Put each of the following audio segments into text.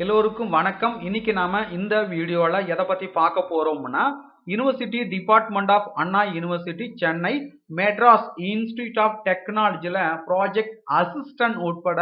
எல்லோருக்கும் வணக்கம். இன்னைக்கு நாம இந்த வீடியோவில் எதை பத்தி பார்க்க போறோம்னா University Department of Anna University Chennai Madras Institute of டெக்னாலஜியில் ப்ராஜெக்ட் அசிஸ்டன்ட் உட்பட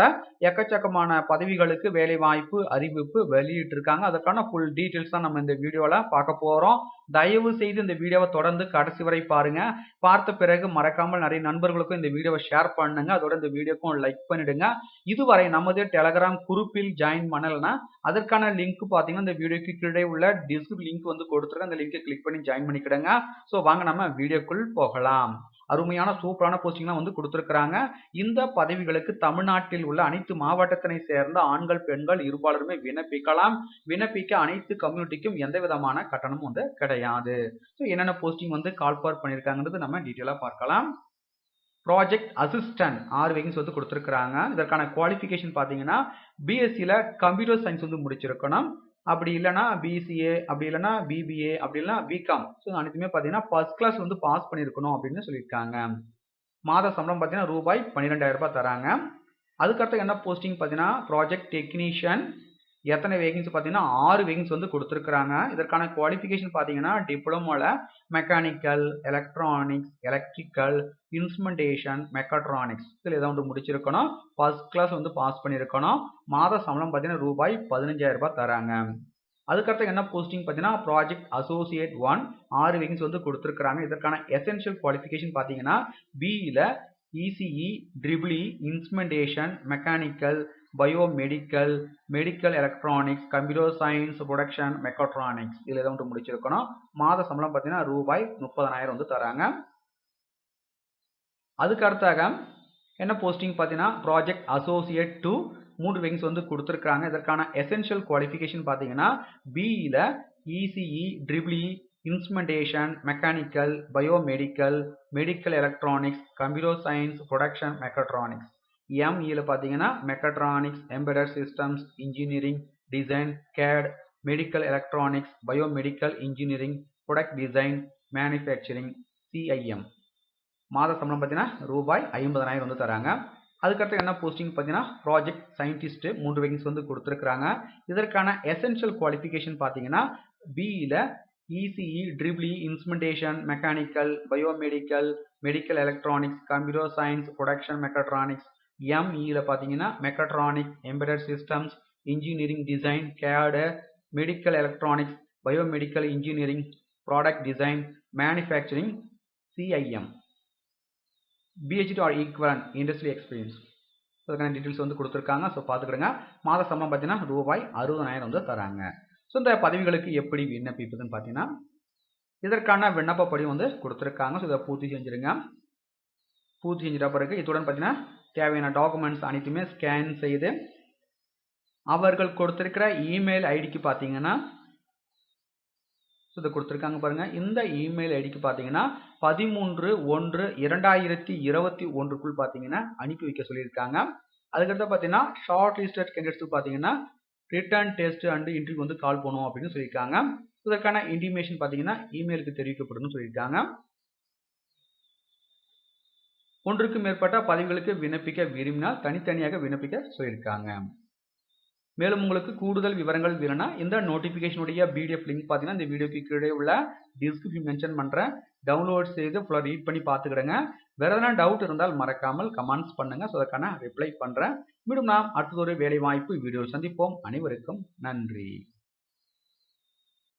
எக்கச்சக்கமான பதவிகளுக்கு வேலை வாய்ப்பு அறிவிப்பு வெளியிட்டு இருக்காங்க அதற்கான ஃபுல் டீட்டெயில்ஸ் தான் நம்ம இந்த வீடியோவில் பார்க்க போகிறோம் தயவு செய்து இந்த வீடியோவை தொடர்ந்து கடைசி வரை பாருங்க. பார்த்த பிறகு மறக்காமல் நிறைய நண்பர்களுக்கும் இந்த வீடியோவை ஷேர் பண்ணுங்க. அதோட இந்த வீடியோக்கும் லைக் பண்ணிடுங்க. இதுவரை நமது டெலகிராம் குரூப்பில் ஜாயின் பண்ணலைன்னா அதற்கான லிங்க் பார்த்தீங்கன்னா இந்த வீடியோக்கு கீழே உள்ள டிஸ்கிரிப் லிங்க் வந்து கொடுத்துருக்கேன் அந்த லிங்கை கிளிக் பண்ணி ஜாயின் பண்ணிக்கிடுங்க. ஸோ வாங்க நம்ம வீடியோக்குள் போகலாம். அருமையான சூப்பரான போஸ்டிங்லாம் வந்து கொடுத்துருக்குறாங்க. இந்த பதவிகளுக்கு தமிழ்நாட்டில் உள்ள அனைத்து மாவட்டத்தினை சேர்ந்த ஆண்கள் பெண்கள் இருபாலருமே விண்ணப்பிக்கலாம். விண்ணப்பிக்க அனைத்து கம்யூனிட்டிக்கும் எந்த விதமான கட்டணமும் வந்து கிடையாது. ஸோ என்னென்ன போஸ்டிங் வந்து கால் ஃபார் பண்ணியிருக்காங்கிறது நம்ம டீட்டெயிலாக பார்க்கலாம். ப்ராஜெக்ட் அசிஸ்டன்ட் ஆறு வேகன்ஸ் வந்து கொடுத்துருக்குறாங்க. இதற்கான குவாலிஃபிகேஷன் பார்த்தீங்கன்னா பிஎஸ்சியில் கம்ப்யூட்டர் சயின்ஸ் வந்து முடிச்சிருக்கணும். அப்படி இல்லைனா பிசிஏ அப்படி இல்லைனா பிபிஏ அப்படி இல்லைனா பிகாம் ஸோ அனைத்துமே பார்த்தீங்கன்னா ஃபர்ஸ்ட் கிளாஸ் வந்து பாஸ் பண்ணியிருக்கணும் அப்படின்னு சொல்லியிருக்காங்க. மாத சம்பளம் பார்த்தீங்கன்னா ரூபாய் பன்னிரெண்டாயிரம் ரூபாய் தராங்க. அதுக்கடுத்து என்ன போஸ்டிங் பார்த்தீங்கன்னா? ப்ராஜெக்ட் டெக்னீஷியன் எத்தனை வேகன்சி பார்த்தீங்கன்னா ஆறு வேகன்சி வந்து கொடுத்துருக்குறாங்க. இதற்கான குவாலிஃபிகேஷன் பார்த்தீங்கன்னா டிப்ளமோவில் mechanical electronics electrical instrumentation mechatronics இதில் ஏதாவது ஒன்று முடிச்சிருக்கணும். ஃபர்ஸ்ட் கிளாஸ் வந்து பாஸ் பண்ணியிருக்கணும் மாத சம்பளம் பார்த்தீங்கன்னா ரூபாய் பதினஞ்சாயிரம் ரூபாய் தராங்க. அதுக்கடுத்து என்ன போஸ்டிங் பார்த்தீங்கன்னா ப்ராஜெக்ட் அசோசியேட் ஒன் ஆறு வேகன்சி வந்து கொடுத்துருக்குறாங்க. இதற்கான எசென்ஷியல் குவாலிஃபிகேஷன் பார்த்தீங்கன்னா பிஇல ECE triple E instrumentation mechanical biomedical medical electronics computer science production mechatronics இதில் எதை வந்து முடிச்சிருக்கணும். மாத சம்பளம் பார்த்தீங்கன்னா ரூபாய் முப்பதனாயிரம் வந்து தராங்க. அதுக்கு அடுத்தாக என்ன போஸ்டிங் பார்த்தீங்கன்னா ப்ராஜெக்ட் அசோசியேட் டூ மூணு விங்ஸ் வந்து கொடுத்துருக்காங்க இதற்கான எசென்ஷியல் குவாலிஃபிகேஷன் பார்த்தீங்கன்னா பிஇல ECE triple E instrumentation mechanical biomedical medical electronics computer science production mechatronics எம்இயில் பார்த்தீங்கன்னா mechatronics embedded systems engineering design CAD medical electronics biomedical engineering product design manufacturing CIM மாத சம்பளம் பார்த்தீங்கன்னா ரூபாய் ஐம்பதனாயிரம் வந்து தராங்க. அதுக்கடுத்து என்ன போஸ்டிங் பார்த்தீங்கன்னா ப்ராஜெக்ட் சயின்டிஸ்ட்டு மூன்று வேகன்ஸ் வந்து கொடுத்துருக்குறாங்க. இதற்கான எசென்ஷியல் குவாலிஃபிகேஷன் பார்த்தீங்கன்னா பிஇயில் ECE triple E instrumentation mechanical biomedical medical electronics computer science production mechatronics எம்இல பார்த்தீங்கன்னா mechatronics embedded systems engineering design CAD medical electronics biomedical engineering product design manufacturing CIM PhD or equivalent industry experience அதுக்கான details வந்து கொடுத்துருக்காங்க. So பார்த்துக்கிடுங்க. மாத சம்பளம் பார்த்தீங்கன்னா ரூபாய் அறுபதாயிரம் வந்து தராங்க. ஸோ இந்த பதவிகளுக்கு எப்படி விண்ணப்பிப்பதுன்னு பார்த்தீங்கன்னா இதற்கான விண்ணப்ப படிவம் வந்து கொடுத்துருக்காங்க. ஸோ இதை பூர்த்தி செஞ்சுருங்க. பூர்த்தி செஞ்சிட்ட பிறகு இத்துடன் பார்த்தீங்கன்னா தேவையான டாக்குமெண்ட்ஸ் அனைத்துமே ஸ்கேன் செய்து அவர்கள் கொடுத்துருக்கிற இமெயில் ஐடிக்கு பார்த்தீங்கன்னா ஸோ இதை கொடுத்துருக்காங்க பாருங்கள் இந்த இமெயில் ஐடிக்கு பார்த்தீங்கன்னா பதிமூன்று ஒன்று இரண்டாயிரத்தி இருபத்தி ஒன்றுக்குள் பார்த்தீங்கன்னா அனுப்பி வைக்க சொல்லியிருக்காங்க. அதுக்கடுத்து பார்த்தீங்கன்னா ஷார்ட் லிஸ்டட் கேண்டிடேட்ஸ்க்கு பார்த்தீங்கன்னா ரிட்டர்ன் டெஸ்ட் அண்ட் இன்டர்வியூ வந்து கால் பண்ணுவோம் அப்படின்னு சொல்லியிருக்காங்க. இதற்கான இன்டிமேஷன் பார்த்தீங்கன்னா இமெயிலுக்கு தெரிவிக்கப்படும் சொல்லியிருக்காங்க. ஒன்றுக்கு மேற்பட்ட பதவிகளுக்கு விண்ணப்பிக்க விரும்பினால் தனித்தனியாக விண்ணப்பிக்க சொல்லியிருக்காங்க. மேலும் உங்களுக்கு கூடுதல் விவரங்கள் வேணும்னா இந்த நோட்டிஃபிகேஷனுடைய பிடிஎஃப் லிங்க் பார்த்தீங்கன்னா இந்த வீடியோக்கு கீழே உள்ள டிஸ்கிரிப்ஷன் மென்ஷன் பண்ணுறேன் டவுன்லோட் செய்து ஃபுல்லாக ரீட் பண்ணி பார்த்துக்கிடுங்க வேறு எதனா டவுட் இருந்தால் மறக்காமல் கமெண்ட்ஸ் பண்ணுங்கள் ஸோ அதற்கான ரிப்ளை பண்ணுறேன் மீண்டும் நாம் அடுத்ததொரு வேலை வாய்ப்பு வீடியோ சந்திப்போம். அனைவருக்கும் நன்றி.